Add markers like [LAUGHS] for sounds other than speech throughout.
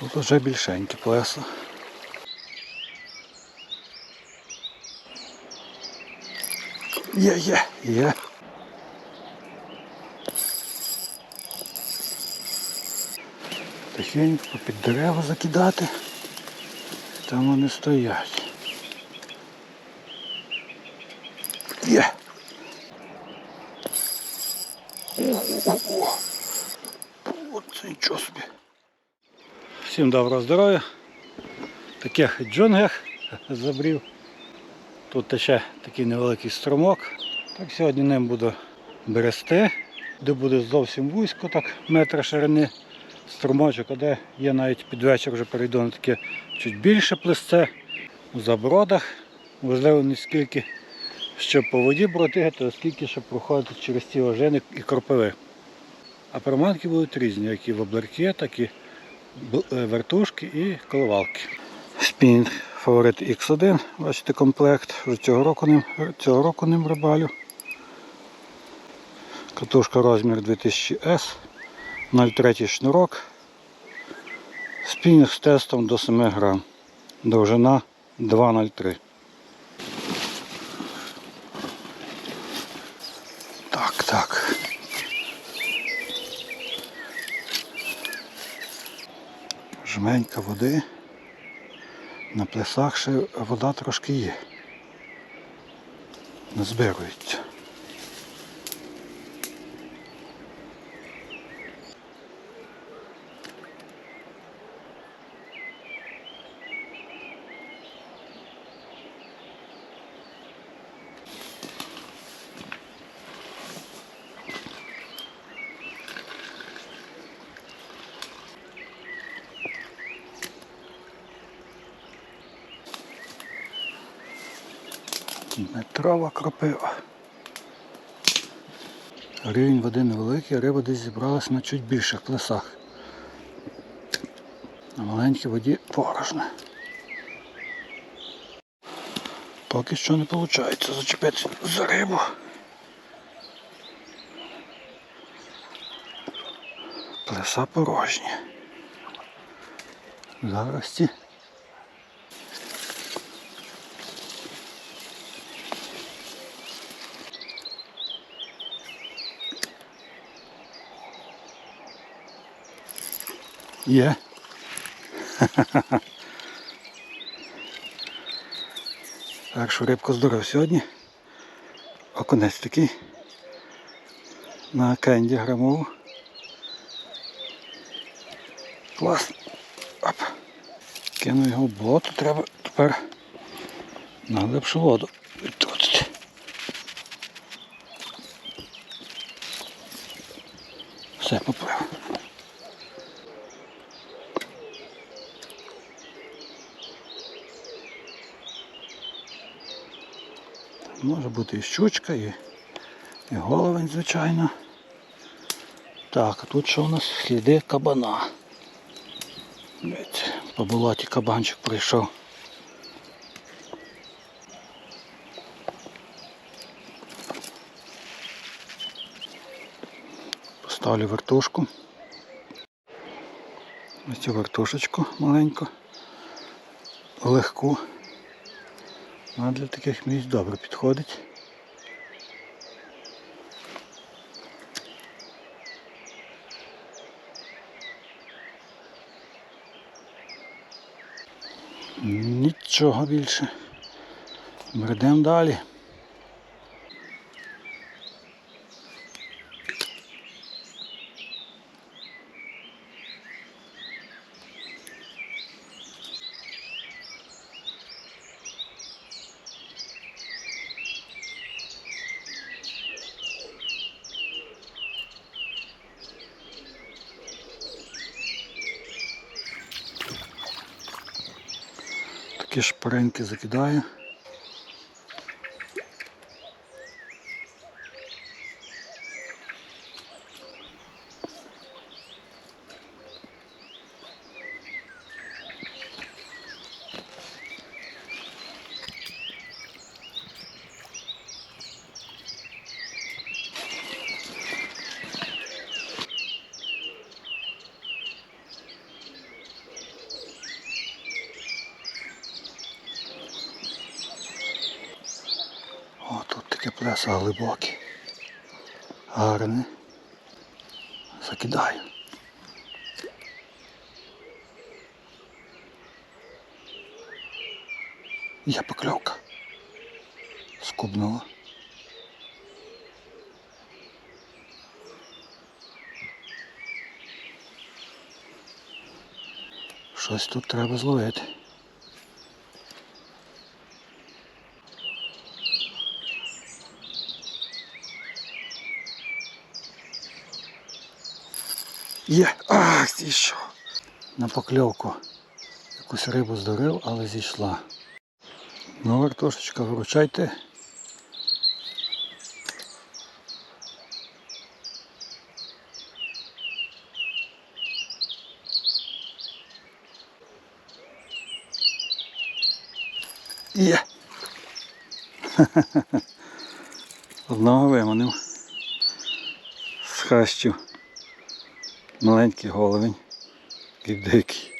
Тут вже більшенькі плеса. Є, є, є. Тихенько під дерева закидати. Там вони стоять. Є. Ого. От це нічого собі. Всім доброго здоров'я. Таких джунглях забрів. Тут тече такий невеликий струмок. Так сьогодні ним буду берести, де буде зовсім вузько, так метра ширини струмочок, а де є навіть під вечір вже перейду на таке чуть більше плесце у забродах. Можливо, не скільки щоб по воді бродити, а скільки щоб проходити через ці ожини і кропиви. А приманки будуть різні, як і воблерки, так і вертушки і коливалки. Спінінг фаворит X1, бачите комплект. Вже цього року ним, цього року ним рибалю. Катушка розмір 2000S, 0,3 шнурок. Спінінг з тестом до 7 грам. Довжина 2,03. Так, так. Жменька води. На плесах ще вода трошки є. Не збирується. Метрова кропива. Рівень води невеликий, риба десь зібралась на чуть більших плесах. На маленькій воді порожне. Поки що не виходить зачепити за рибу. Плеса порожні. Зараз ці Є. [LAUGHS] Так що рибку здоров сьогодні. Окунець такий. На кенді грамову. Клас. Оп. Кину його в болото, треба тепер на глибшу воду відточити. Все, поплив. Може бути і щучка, і, і головень, звичайно. Так, а тут що у нас сліди кабана. По болоті кабанчик прийшов. Поставлю вертушку. Ось цю вертушечку маленьку, легку. Вона для таких місць добре підходить. Нічого більше. Бредемо далі. Шпаринки закидаю. Таке плесо глибоке. Гарне. Закидаю. Є покльовка. Скубнула. Щось тут треба зловити. Є! А, зійшов. На покльовку якусь рибу здурив, але зійшла. Ну, вартошечка, виручайте. Є. [LAUGHS] Одного виманив. З хащів. Маленький головень. Такий дикий.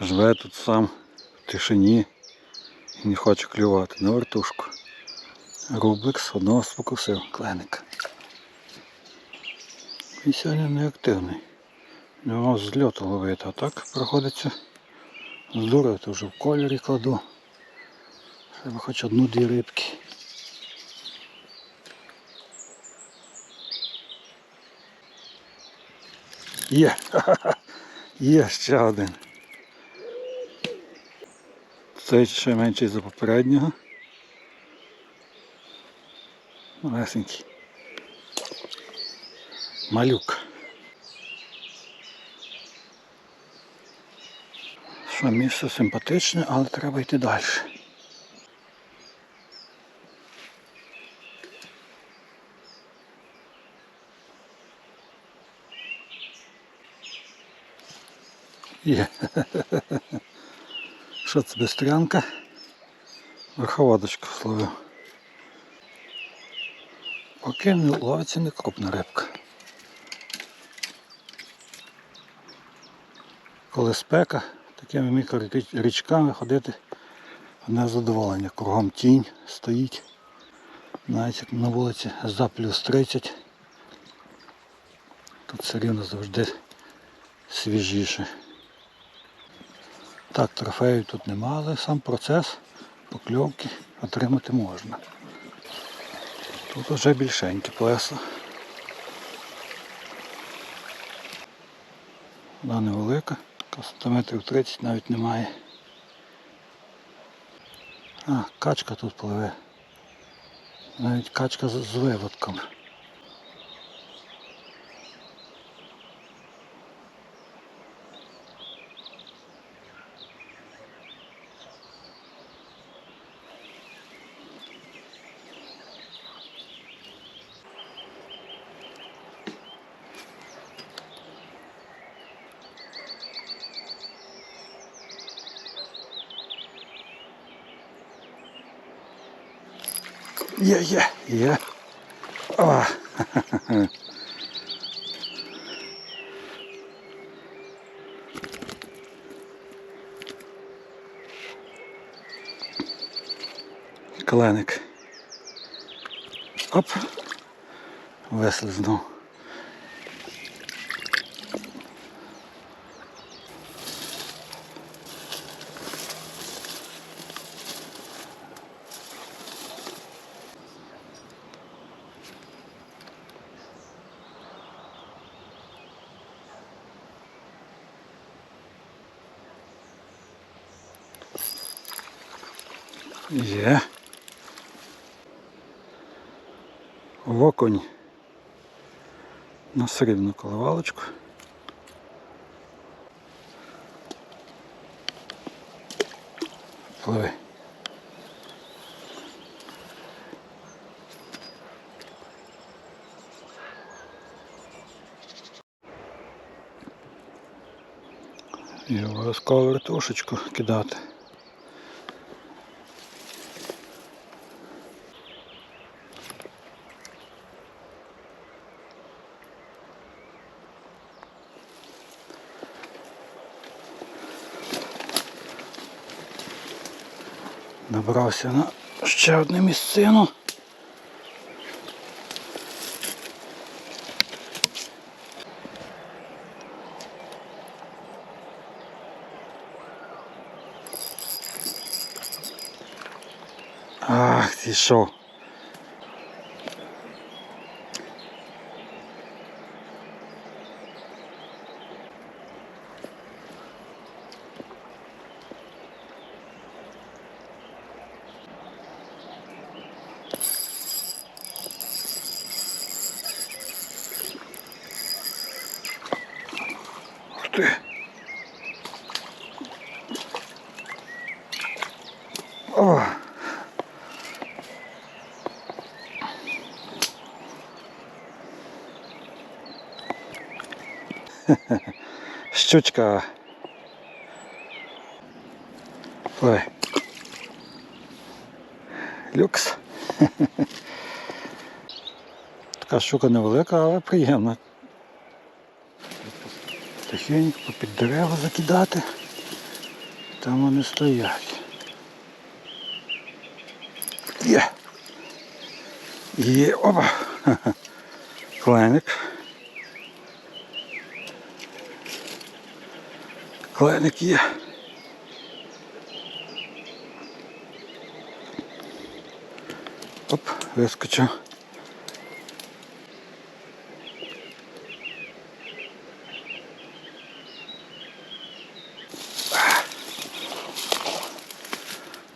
Живе тут сам в тишині і не хоче клювати на вертушку. Рубликс одного спокусив кленик. Він сьогодні не активний. У нього ловити, а так проходиться з дури, то вже в кольорі кладу. Треба хоч одну-дві рибки. Є! [LAUGHS] Є ще один. Цей ще менший за попереднього. Малесенький. Малюк. Що місце симпатичне, але треба йти далі. Є. Що це бестрянка? Верховодочку словив. Поки не ловиться не крупна рибка. Коли спека, такими мікрорічками ходити одне задоволення. Кругом тінь стоїть. Навіть як на вулиці за плюс 30. Тут все рівно завжди свіжіше. Так, трофеїв тут нема, але сам процес покльовки отримати можна. Тут вже більшеньке плесо. Вона невелика, сантиметрів 30 навіть немає. А, качка тут пливе. Навіть качка з, з Є, є, є. О. Кленик. Оп. Вислизнув. Є. Окунь на срібну коливалочку. Пливи. І обов'язково вертушечку кидати. Набрався на ще одну місцину. Ах, ти що? [LAUGHS] Щучка. Ой. Люкс. [LAUGHS] Така щука невелика, але приємна. Тихенько під дерева закидати. Там вони стоять. Є. Є. Опа. [LAUGHS] Ха-ха. Кленик є. Оп, вискочив.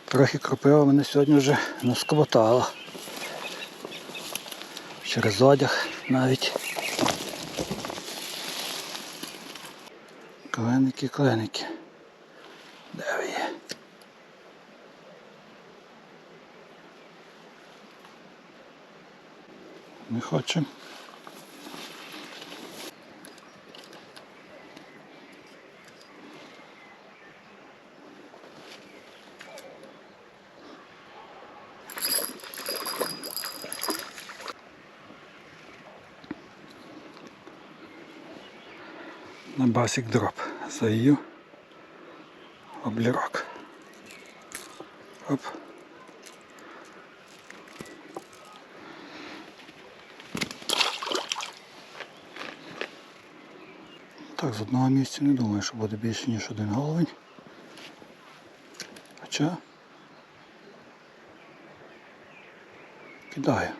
Трохи кропива мене сьогодні вже наскоботала. Через одяг навіть. Кленики, кленики. Де ви є? Не хочу. на басик дроп. Заїв. Облірок. Оп. Так, з одного місця не думаю, що буде більше, ніж один головень. Хоча кидаю.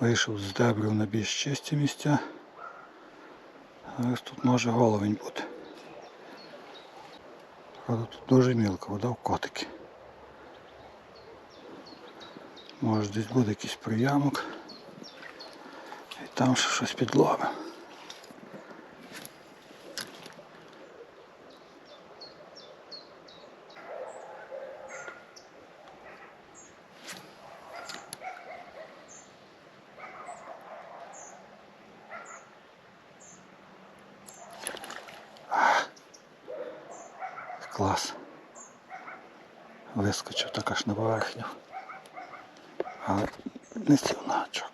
Вийшов з дебрів на більш чисті місця. Ось тут може головень бути. Правда, тут дуже мілко, вода в котики. Може десь буде якийсь приямок. І там ще щось підловимо. Клас. Вискочив так аж на поверхню. Але не сів на очок.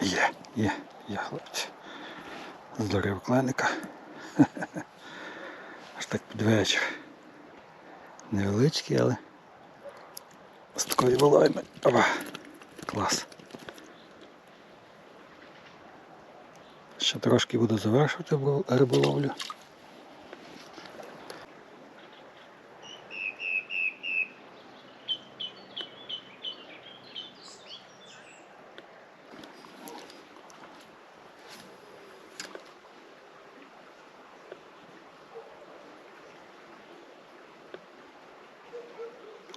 Є, є, є, хлопці. Здорів кленика. [LAUGHS] Аж так під вечір. Невеличкий, але з такої волойми. Опа. Клас. Ще трошки буду завершувати риболовлю.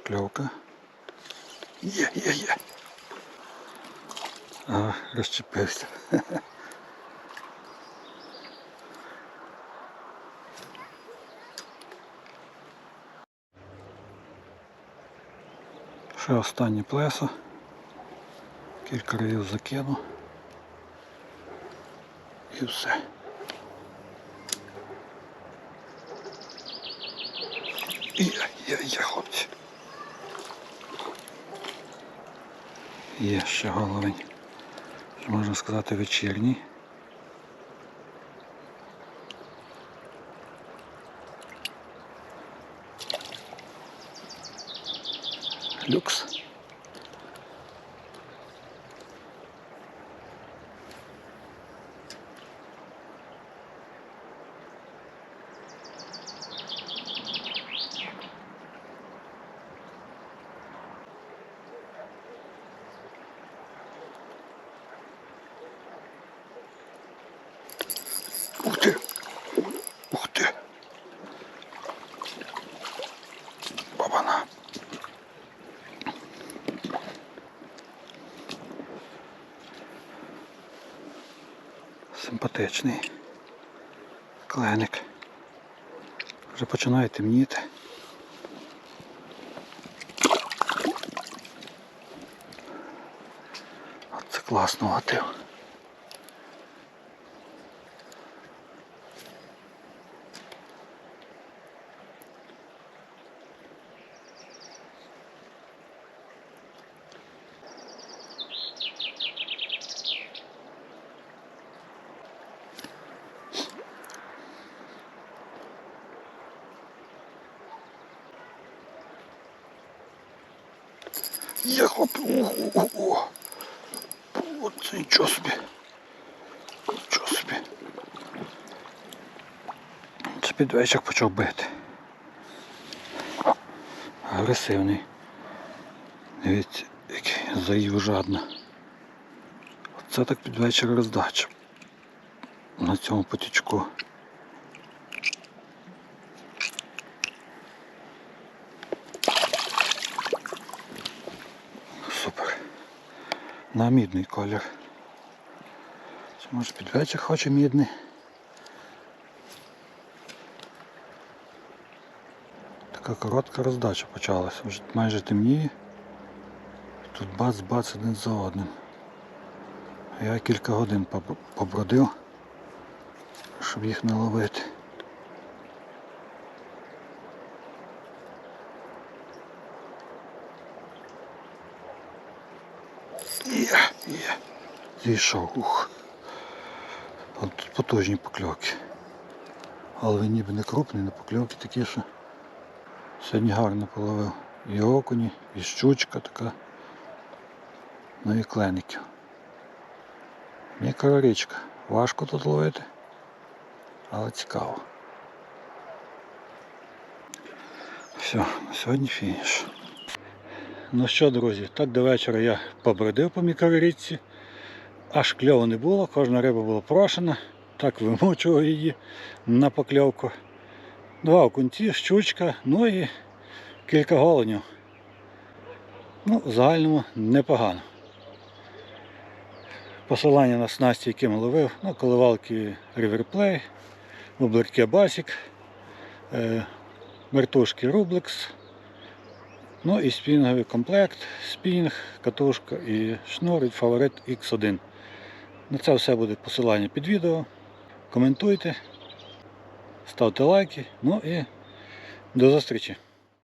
Кльовка. Є, є, є. А, розчепився. [LAUGHS] Ще останнє плесо. Кілька разів закину. І все. Є, є, є, хлопці. Є ще головень. можна сказати, вечірній. Люкс. Симпатичний кленик. Вже починає темніти. От це класно гатив. Я хоп. Ого. От нічого собі. Нічого собі. Це під вечір почав бити. Агресивний. Дивіться, який заїв жадно. Оце так під вечір роздача. На цьому потічку. На мідний колір. Чи може під вечір хоче мідний? Така коротка роздача почалася. Вже майже темніє. Тут бац-бац один за одним. Я кілька годин побродив, щоб їх не ловити. Є, є. Зійшов. Ух. От потужні покльовки. Але він ніби не крупний, не покльовки такі, що сьогодні гарно половив. І окуні, і щучка така. Ну і клеників. Мікро річка. Важко тут ловити, але цікаво. Все, на сьогодні фініш. Ну що, друзі, так до вечора я побродив по мікрорічці. Аж кльову не було, кожна риба була прошена. Так вимучував її на покльовку. Два окунці, щучка, ну і кілька голенів. Ну, в загальному непогано. Посилання на снасті, яким ловив, ну, коливалки Riverplay, бублерки Basic, е, мертушки Rublex, ну і спінговий комплект, спінг, катушка і шнур від Favorit X1. На це все буде посилання під відео. Коментуйте, ставте лайки, ну і до зустрічі!